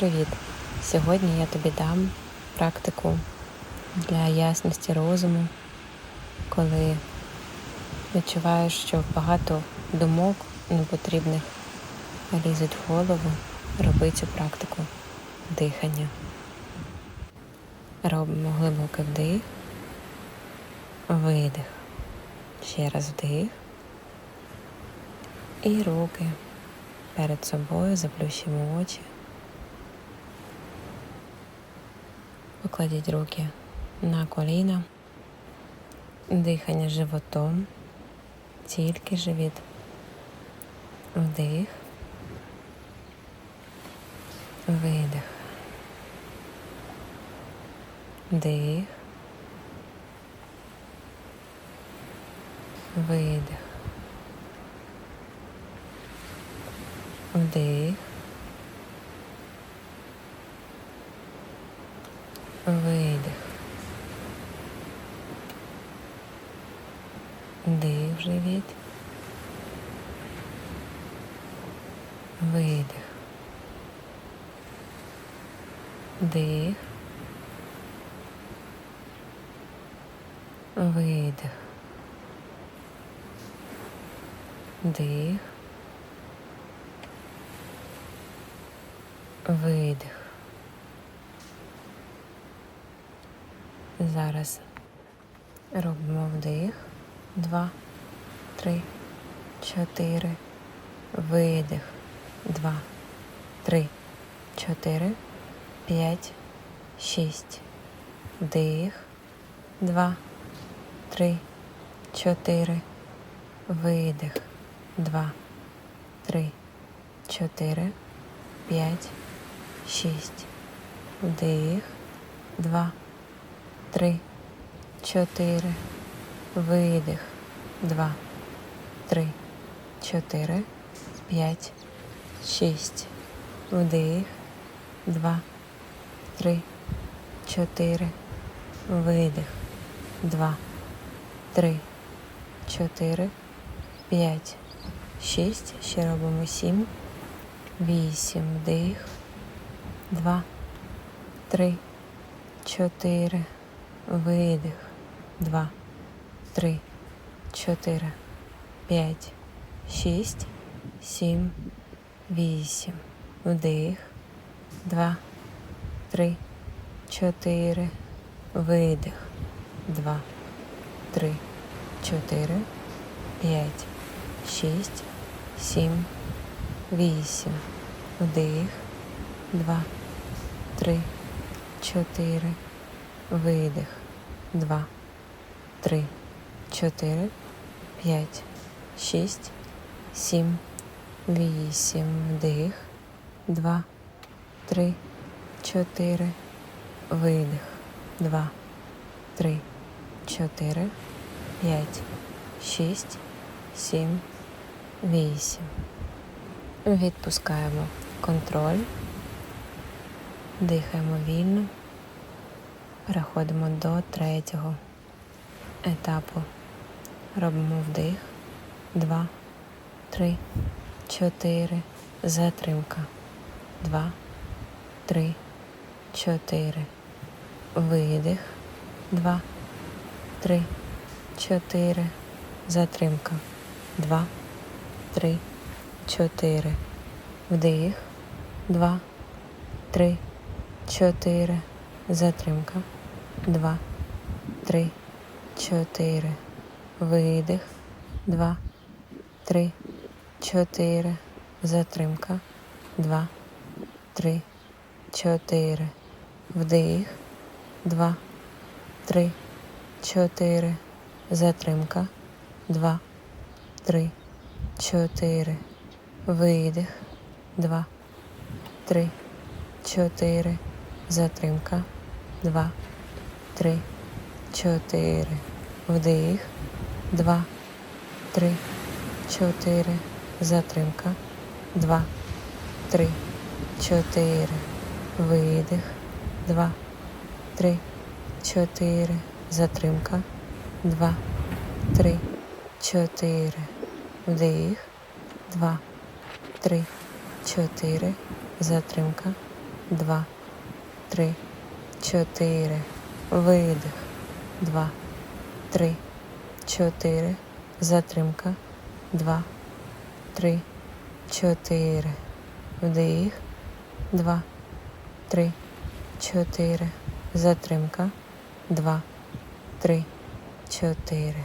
привіт! Сьогодні я тобі дам практику для ясності розуму, коли відчуваєш, що багато думок непотрібних лізуть в голову, роби цю практику дихання. Робимо глибокий вдих, видих. Ще раз вдих. І руки перед собою заплющимо очі. Покладіть руки на коліна, дихання животом, тільки живіт. Вдих, видих, дих, видих, вдих. Видих. Дих в живіт. Видих. Дих. Видих. Дих. Видих. Зараз робимо вдих. Два, три, чотири. Видих. Два, три, чотири, п'ять, шість. Вдих. Два, три, чотири. Видих. Два, три, чотири, п'ять, шість. Вдих. Два три, чотири, видих, два, три, чотири, п'ять, шість, вдих, два, три, чотири, видих, два, три, чотири, п'ять, шість. Ще робимо сім, вісім, вдих, два, три, чотири. Видих, два, три, чотири, п'ять, шість, сім, вісім. Вдих, два, три, чотири, видих, два, три, чотири, п'ять, шість, сім, вісім. Вдих, два, три, чотири, видих два, три, чотири, п'ять, шість, сім, вісім, вдих, два, три, чотири, видих, два, три, чотири, п'ять, шість, сім, вісім. Відпускаємо контроль, дихаємо вільно. Переходимо до третього етапу. Робимо вдих. Два, три, чотири. Затримка. Два, три, чотири. Видих. Два, три, чотири. Затримка. Два, три, чотири. Вдих. Два, три, чотири. Затримка два, три, чотири. Видих. Два, три, чотири. Затримка. Два, три, чотири. Вдих. Два, три, чотири. Затримка. Два, три, чотири. Видих. Два, три, чотири. Затримка. Два три, чотири. Вдих. Два, три, чотири. Затримка. Два, три, чотири. Видих. Два, три, чотири. Затримка. Два, три, чотири. Вдих. Два, три, чотири. Затримка. два, три, чотири. Видих. Два, три, чотири. Затримка. Два, три, чотири. Вдих. Два, три, чотири. Затримка. Два, три, чотири.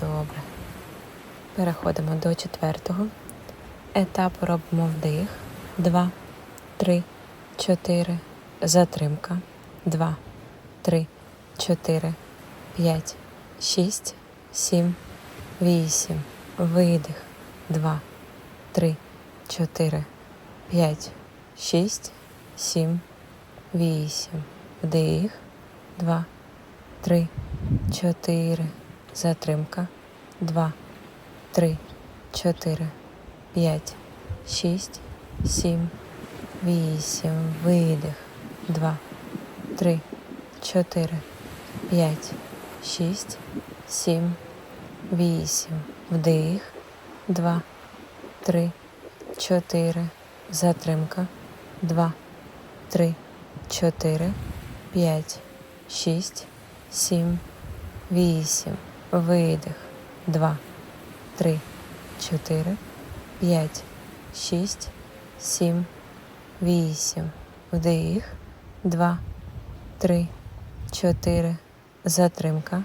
Добре. Переходимо до четвертого. Етапу робимо вдих. Два, три, чотири. Затримка. Два, три, чотири, п'ять, шість, сім, вісім. Видих. Два, три, чотири, п'ять, шість, сім, вісім. Вдих. Два, три, чотири. Затримка. Два, три, чотири, п'ять, шість, сім, вісім. Видих. Два, три, чотири, п'ять, шість, сім, вісім. Вдих. Два, три, чотири. Затримка. Два, три, чотири, п'ять, шість, сім, вісім. Видих. Два, три, чотири, п'ять, шість, сім, вісім. Вдих. Два, три, чотири. Затримка.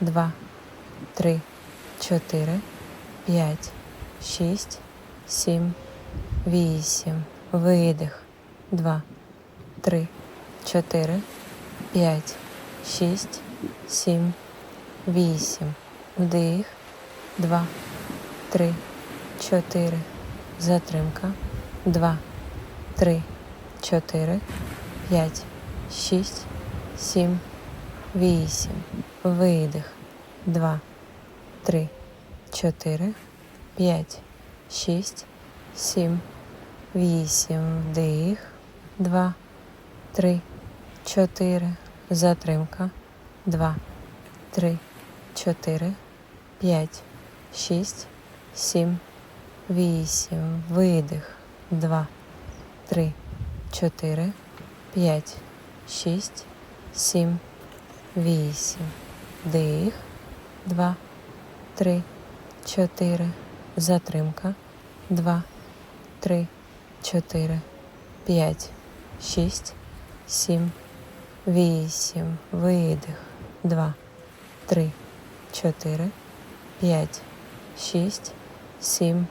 Два, три, чотири, п'ять, шість, сім, вісім. Видих. Два, три, чотири, п'ять, шість, сім, вісім. Вдих. Два, три, чотири. Затримка. Два, три, чотири, п'ять, шість, сім, вісім. Видих. Два, три, чотири, п'ять, шість, сім, вісім. Вдих. Два, три, чотири. Затримка. Два, три, чотири, п'ять, шість, сім, вісім. Видих. Два, три, чотири, п'ять, шість, сім, вісім. Дих. Два, три, чотири. Затримка. Два, три, чотири, п'ять, шість, сім, вісім. Видих. Два, три, чотири, п'ять, шість, сім,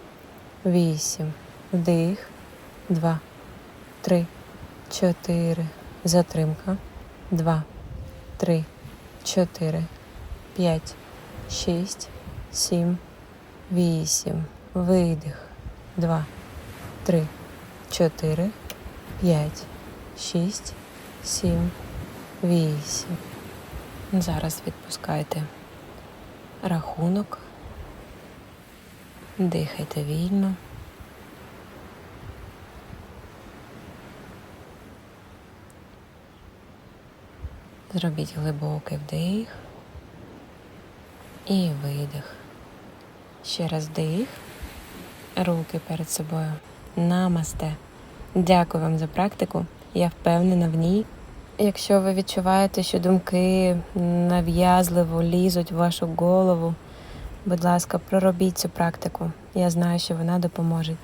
вісім. Вдих. Два, три, чотири. Затримка. Два, три, чотири, п'ять, шість, сім, вісім. Видих. Два, три, чотири, п'ять, шість, сім, вісім. Зараз відпускайте рахунок. Дихайте вільно. Зробіть глибокий вдих і видих. Ще раз дих, Руки перед собою. Намасте. Дякую вам за практику. Я впевнена в ній. Якщо ви відчуваєте, що думки нав'язливо лізуть в вашу голову, будь ласка, проробіть цю практику. Я знаю, що вона допоможе